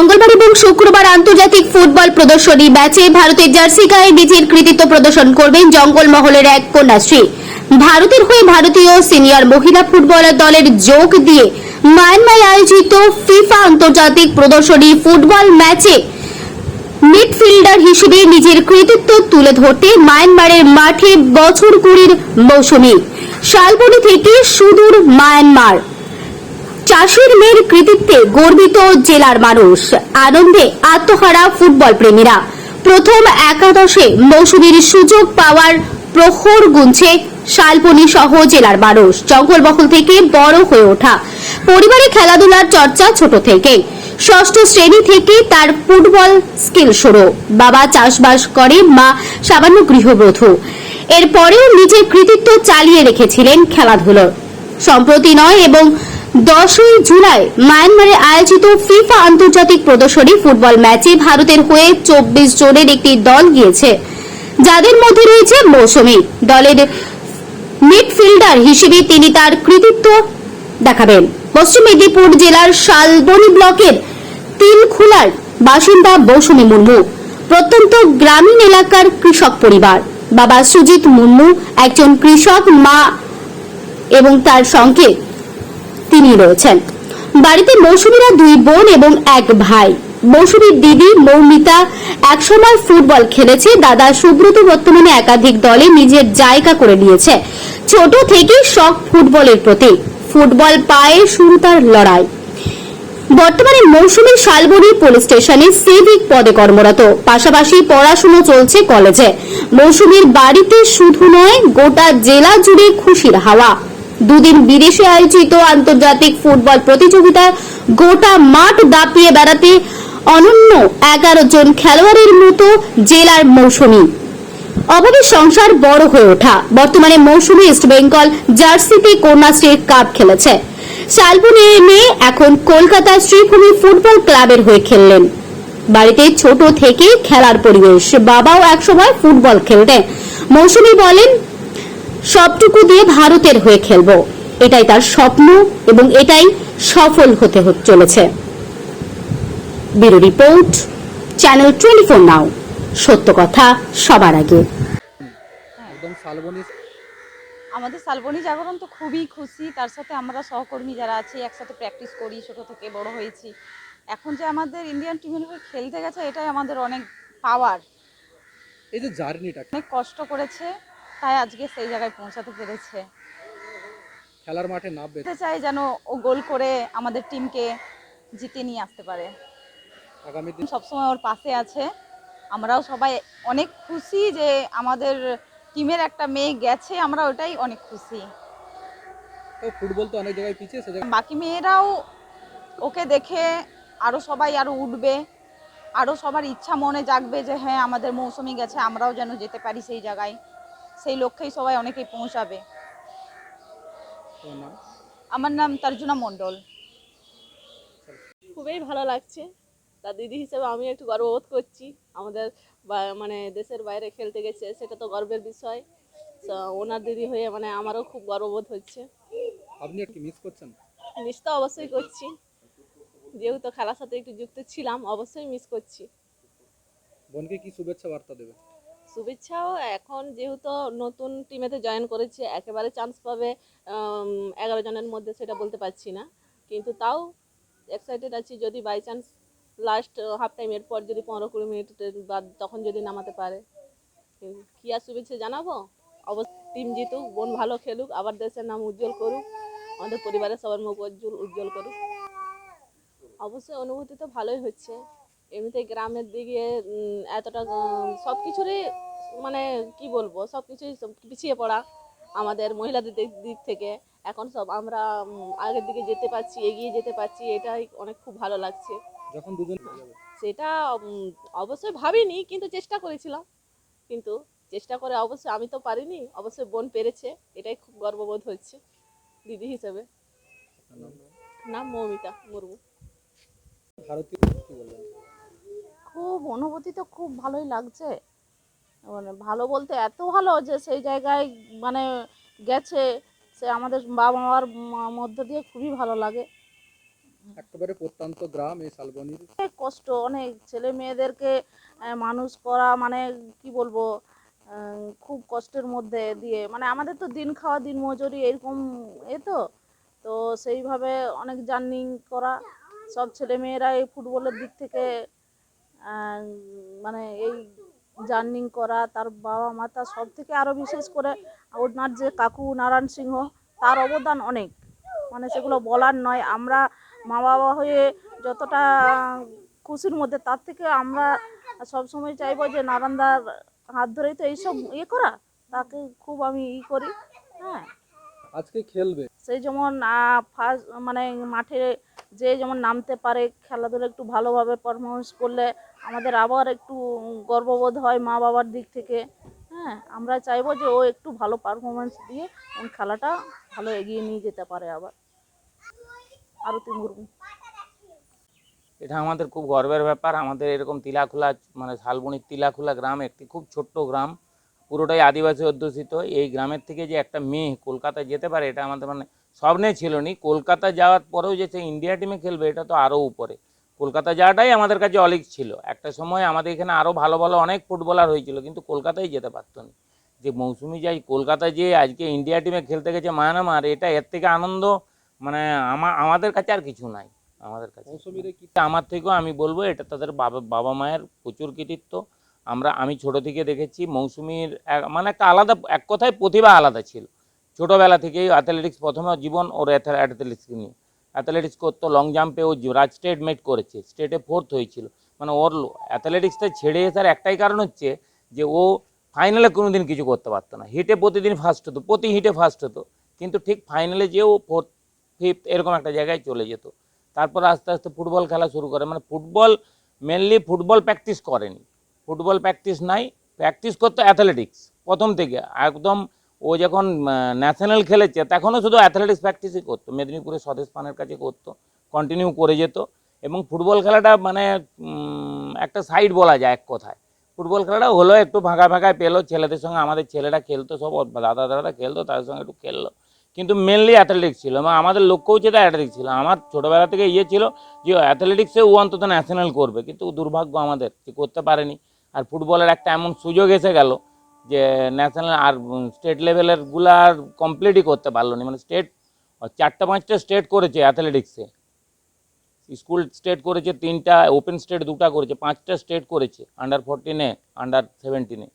মঙ্গলবার এবং শুক্রবার আন্তর্জাতিক ফুটবল প্রদর্শনী ম্যাচে ভারতের জার্সি গায়ে নিজের কৃতিত্ব প্রদর্শন করবেন জঙ্গলমহলের এক কন্যাশ্রী। ভারতের হয়ে ভারতীয় সিনিয়র মহিলা ফুটবলার দলের যোগ দিয়ে মায়ানমারে আয়োজিত ফিফা আন্তর্জাতিক প্রদর্শনী ফুটবল ম্যাচে মিডফিল্ডার হিসেবে নিজের কৃতিত্ব তুলে ধরতে মায়ানমারের মাঠে বছর কুড়ির মৌসুমী। শালবনি থেকে সুদূর মায়ানমার। চাষির মেয়ের কৃতিত্বে গর্বিত জেলার মানুষ। আনন্দে আত্মহারা ফুটবল প্রেমীরা। প্রথম একাদশে মৌসুমীর সুযোগ পাওয়ার প্রহর গুনছে শালবনী সহ জেলার মানুষ। জঙ্গলমহল থেকে বড় হয়ে ওঠা। পরিবারে খেলাধুলার চর্চা ছোট থেকে। ষষ্ঠ শ্রেণি থেকে তার ফুটবল স্কিল শুরু। বাবা চাষবাস করে, মা সামান্য গৃহবধূ। এরপরেও নিজের কৃতিত্ব চালিয়ে রেখেছিলেন খেলাধুলোর সম্প্রতি নয় এবং দশই জুলাই মায়ানমারে আয়োজিত ফিফা আন্তর্জাতিক প্রদর্শনী ফুটবল ম্যাচে ভারতের হয়ে চব্বিশ জনের একটি দল গিয়েছে, যাদের মধ্যে রয়েছে মৌসুমী দলের মিডফিল্ডার হিসেবে তিনি তার কৃতিত্ব দেখাবেন। পশ্চিম মেদিনীপুর জেলার শালবনী ব্লকের তিলখুলার বাসিন্দা মৌসুমী মুর্মু, প্রত্যন্ত গ্রামীণ এলাকার কৃষক পরিবার। বাবা সুজিত মুর্মু একজন কৃষক, মা এবং তার সঙ্গে তিনি রয়েছেন। বাড়িতে মৌসুমীরা দুই বোন এবং এক ভাই। মৌসুমীর দিদি, মৌমিতা একসময় ফুটবল খেলেছে। দাদা সুব্রত বর্তমানে একাধিক দলে নিজের জায়গা করে নিয়েছে। ছোট থেকেই শখ ফুটবলের প্রতি। ফুটবল পায়ে শুরু তার লড়াই। বর্তমানে মৌসুমী শালবনী পুলিশ স্টেশনে সিভিক পদে কর্মরত। পাশাপাশি পড়াশুনো চলছে কলেজে। মৌসুমীর বাড়িতে শুধু নয়, গোটা জেলা জুড়ে খুশির হাওয়া। দুদিন বিদেশে আয়োজিত আন্তর্জাতিক ফুটবল প্রতিযোগিতায় গোটা মাঠ দাপিয়ে বেড়াতে অনন্য এগারো জন খেলোয়াড়ের মতো জেলার মৌসুমী। অভাবে সংসার বড় হয়ে ওঠা। বর্তমানে মৌসুমী ইস্ট বেঙ্গল জার্সিতে কন্যাশ্রীর কাপ খেলেছে। শালবনী মেয়ে এখন কলকাতা শ্রীভূমি ফুটবল ক্লাবের হয়ে খেললেন। বাড়িতে ছোট থেকে খেলার পরিবেশ। বাবাও একসময় ফুটবল খেলতেন। মৌসুমী বলেন সবটুকু দিয়ে ভারতের হয়ে খেলব। এটাই তার স্বপ্ন এবং এটাই সফল হতে চলেছে। Bureau report channel twenty four now. সত্য কথা সবার আগে। একদম শালবনি আমাদের শালবনী জাগরণ তো খুবই খুশি। তার সাথে আমরা সহকর্মী যারা আছি একসাথে প্র্যাকটিস করি ছোট থেকে বড় হয়েছি। এখন যে আমাদের ইন্ডিয়ান টিমের হয়ে খেলতে গেছে এটাই আমাদের অনেক পাওয়ার এই যে জার্নিটা অনেক কষ্ট করেছে। তাই আজকে সেই জায়গায় পৌঁছাতে পেরেছে। খেলার মাঠে নামবে। চাই যেন ও গোল করে আমাদের টিমকে জিতে নিয়ে আসতে পারে। আগামী দিন সবসময় ওর পাশে আছে। আমরাও সবাই অনেক খুশি যে আমাদের টিমের একটা মেয়ে গেছে আমরা ওটাই অনেক খুশি। তো ফুটবল তো অনেক জায়গায় পিছিয়ে সে বাকি মেয়েরাও ওকে দেখে আরও সবাই আরও উঠবে আরও সবার ইচ্ছা মনে জাগবে যে হ্যাঁ আমাদের মৌসুমি গেছে আমরাও যেন যেতে পারি সেই জায়গায়। সেই লক্ষ্যেই সবাই অনেকেই পৌঁছাবে। আমার নাম তার্জুনা মণ্ডল। খুবই ভালো লাগছে। তার দিদি হিসেবে আমি একটু গর্ববোধ করছি। আমাদের মানে দেশের বাইরে খেলতে গেছে সেটা তো গর্বের বিষয়। তো ওনার দিদি হয়ে মানে আমারও খুব গর্ববোধ হচ্ছে। আপনি আর কি মিস করছেন? মিস তো অবশ্যই করছি। যেহেতু খেলার সাথে একটু যুক্ত ছিলাম অবশ্যই মিস করছি। বোনকে কি শুভেচ্ছা বার্তা দেবে? শুভেচ্ছাও। এখন যেহেতু নতুন টিমেতে জয়েন করেছে, একেবারে চান্স পাবে এগারো জনের মধ্যে সেটা বলতে পারছি না। কিন্তু তাও এক্সাইটেড আছি যদি বাই চান্স লাস্ট হাফ টাইমের পর যদি পনেরো কুড়ি মিনিটের বাদ তখন যদি নামাতে পারে। কি আর শুভেচ্ছা জানাব? অবশ্য টিম জিতুক বোন ভালো খেলুক, আবার দেশের নাম উজ্জ্বল করুক, আমাদের পরিবারের সবার মুখ উজ্জ্বল উজ্জ্বল করুক। অবশ্যই অনুভূতি তো ভালোই হচ্ছে। এমনিতে গ্রামের দিকে এতটা সব কিছুরই মানে কি বলব সব কিছুই পিছিয়ে পড়া আমাদের মহিলাদের দিক থেকে। এখন সব আমরা আগের দিকে যেতে পারছি এগিয়ে যেতে পারছি এটাই অনেক খুব ভালো লাগছে। যখন দুজন সেটা অবশ্যই ভাবিনি কিন্তু চেষ্টা করেছিলাম। কিন্তু চেষ্টা করে অবশ্যই আমি তো পারিনি অবশ্যই বোন পেরেছে এটাই খুব গর্ববোধ হচ্ছে দিদি হিসেবে। নাম? মৌমিতা মুর্মু। ভারতীয় খুব অনুভূতি তো খুব ভালোই লাগছে। মানে ভালো বলতে এত ভালো যে সেই জায়গায় মানে গেছে সে আমাদের বাবা মার মধ্য দিয়ে খুবই ভালো লাগে। একেবারে প্রত্যন্ত গ্রাম এই শালবনির। অনেক কষ্ট অনেক ছেলে মেয়েদেরকে মানুষ করা মানে কি বলব খুব কষ্টের মধ্যে দিয়ে। মানে আমাদের তো দিন খাওয়া দিন মজুরি এরকম এ তো। তো সেইভাবে অনেক জার্নিং করা। সব ছেলে মেয়েরা এই ফুটবলের দিক থেকে মানে এই জার্নিং করা তার বাবা মাতা সব থেকে আরও বিশেষ করে ওনার যে কাকু নারায়ণ সিংহ তার অবদান অনেক। মানে সেগুলো বলার নয় আমরা মা বাবা হয়ে যতটা খুশির মধ্যে তার থেকে আমরা সবসময় চাইব যে নারায়ণদার হাত ধরেই তো এইসব ইয়ে করা তাকে খুব আমি ই করি হ্যাঁ। আজকে খেলবে। সেই যেমন ফার্স্ট মানে মাঠে যে যেমন নামতে পারে, খেলাধুলা একটু ভালোভাবে পারফরমেন্স করলে আমাদের আবার একটু গর্ববোধ হয় মা বাবার দিক থেকে। হ্যাঁ আমরা চাইব যে ও একটু ভালো পারফরমেন্স দিয়ে খেলাটা ভালো এগিয়ে নিয়ে যেতে পারে আবার। আরতি মুর্মু। এটা আমাদের খুব গর্বের ব্যাপার। আমাদের এরকম তিলাখোলা মানে শালবনির তিলাখোলা গ্রাম একটি খুব ছোট্ট গ্রাম। পুরোটাই আদিবাসী অধ্যুষিত। এই গ্রামের থেকে যে একটা মেয়ে কলকাতায় যেতে পারে, এটা আমাদের মানে স্বপ্নে ছিল নি। কলকাতা যাওয়ার পরেও যে সে ইন্ডিয়া টিমে খেলবে এটা তো আরও উপরে। কলকাতা যাওয়াটাই আমাদের কাছে অলিক ছিল। একটা সময় আমাদের এখানে আরও ভালো ভালো অনেক ফুটবলার হয়েছিল কিন্তু কলকাতায় যেতে পারত না। যে মৌসুমি যাই কলকাতায় যে আজকে ইন্ডিয়া টিমে খেলতে গেছে মায়ানমার এটা এর থেকে আনন্দ মানে আমা আমাদের কাছে আর কিছু নাই। আমাদের কাছে। আমার থেকেও আমি বলব এটা তাদের বাবা বাবা মায়ের প্রচুর কৃতিত্ব। আমরা আমি ছোট থেকে দেখেছি মৌসুমীর মানে একটা আলাদা এক কথায় প্রতিভা আলাদা ছিল। ছোটোবেলা থেকেই অ্যাথলেটিক্স প্রথমে জীবন ওর অ্যাথলেটিক্সকে নিয়ে। অ্যাথলেটিক্স করতো লং জাম্পে ও রাজ স্টেট মেট করেছে স্টেটে ফোর্থ হয়েছিল। মানে ওর অ্যাথলেটিক্সটা ছেড়ে আসার একটাই কারণ হচ্ছে যে ও ফাইনালে কোনো দিন কিছু করতে পারতো না। হিটে প্রতিদিন ফার্স্ট হতো, প্রতি হিটে ফার্স্ট হতো। কিন্তু ঠিক ফাইনালে যেও ফোর্থ ফিফথ এরকম একটা জায়গায় চলে যেত। তারপর আস্তে আস্তে ফুটবল খেলা শুরু করে। মানে ফুটবল মেনলি ফুটবল প্র্যাকটিস করেনি। ফুটবল প্র্যাকটিস নাই প্র্যাকটিস করতো অ্যাথলেটিক্স প্রথম থেকে একদম ও যখন ন্যাশনাল খেলেছে, তখনও শুধু অ্যাথলেটিক্স প্র্যাকটিসই করতো, মেদিনীপুরে স্বদেশ পানের কাছে করতো কন্টিনিউ করে যেত। এবং ফুটবল খেলাটা মানে একটা সাইড বলা যায় এক কথায়। ফুটবল খেলাটা হলো একটু ফাঁকা ফাঁকায় পেল, ছেলেদের সঙ্গে আমাদের ছেলেরা খেলতো সব দাদা দাদারা খেলতো, তাদের সঙ্গে একটু খেললো। কিন্তু মেনলি অ্যাথলেটিক্স ছিল, এবং আমাদের লক্ষ্যও হচ্ছে অ্যাথলেটিক্স ছিল। আমার ছোটোবেলা থেকে ইয়ে ছিল যে অ্যাথলেটিক্সে ও অন্তত ন্যাশনাল করবে, কিন্তু দুর্ভাগ্য আমাদের, যে করতে পারেনি। আর ফুটবলের একটা এমন সুযোগ এসে গেল যে ন্যাশনাল আর স্টেট লেভেলেরগুলা আর কমপ্লিটই করতে পারল না। মানে স্টেট চারটা পাঁচটা স্টেট করেছে অ্যাথলেটিক্সে স্কুল স্টেট করেছে তিনটা ওপেন স্টেট দুটা করেছে, পাঁচটা স্টেট করেছে আন্ডার ফোরটিনে আন্ডার সেভেন্টিনে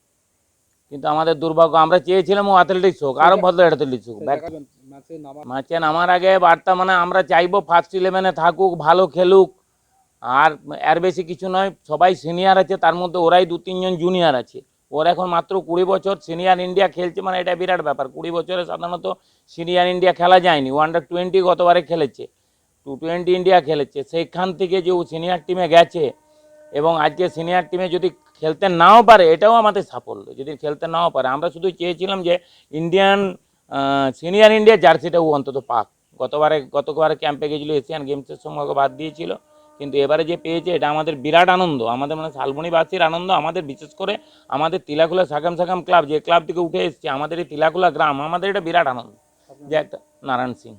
কিন্তু আমাদের দুর্ভাগ্য, আমরা চেয়েছিলাম ও অ্যাথলেটিক্স হোক আরও ভালো অ্যাথলেটিক্স হোক। ম্যাচে নামার আগে বার্তা মানে আমরা চাইব ফার্স্ট ইলেভেনে থাকুক, ভালো খেলুক। আর এর বেশি কিছু নয়, সবাই সিনিয়র আছে, তার মধ্যে ওরাই দু তিনজন জুনিয়র আছে। ওর এখন মাত্র কুড়ি বছর সিনিয়র ইন্ডিয়া খেলছে মানে এটা বিরাট ব্যাপার। কুড়ি বছরে সাধারণত সিনিয়র ইন্ডিয়া খেলা যায়নি। ও আন্ডার টোয়েন্টি গতবারে খেলেছে। টু টোয়েন্টি ইন্ডিয়া খেলেছে। সেইখান থেকে যে ও সিনিয়র টিমে গেছে এবং আজকে সিনিয়র টিমে যদি খেলতে নাও পারে, এটাও আমাদের সাফল্য। যদি খেলতে নাও পারে, আমরা শুধু চেয়েছিলাম যে ইন্ডিয়ান সিনিয়র ইন্ডিয়া জার্সিটা ও অন্তত পাক। গতবারে গতবারে ক্যাম্পে গেছিল এশিয়ান গেমসের সময় বাদ দিয়েছিল। কিন্তু এবারে যে পেয়েছে এটা আমাদের বিরাট আনন্দ। আমাদের মানে শালবনিবাসীর আনন্দ আমাদের বিশেষ করে আমাদের তিলাকুলা সাকাম সাকাম ক্লাব যে ক্লাব থেকে উঠে এসছে আমাদের এই তিলাকুলা গ্রাম আমাদের এটা বিরাট আনন্দ। যে একটা নারায়ণ সিং।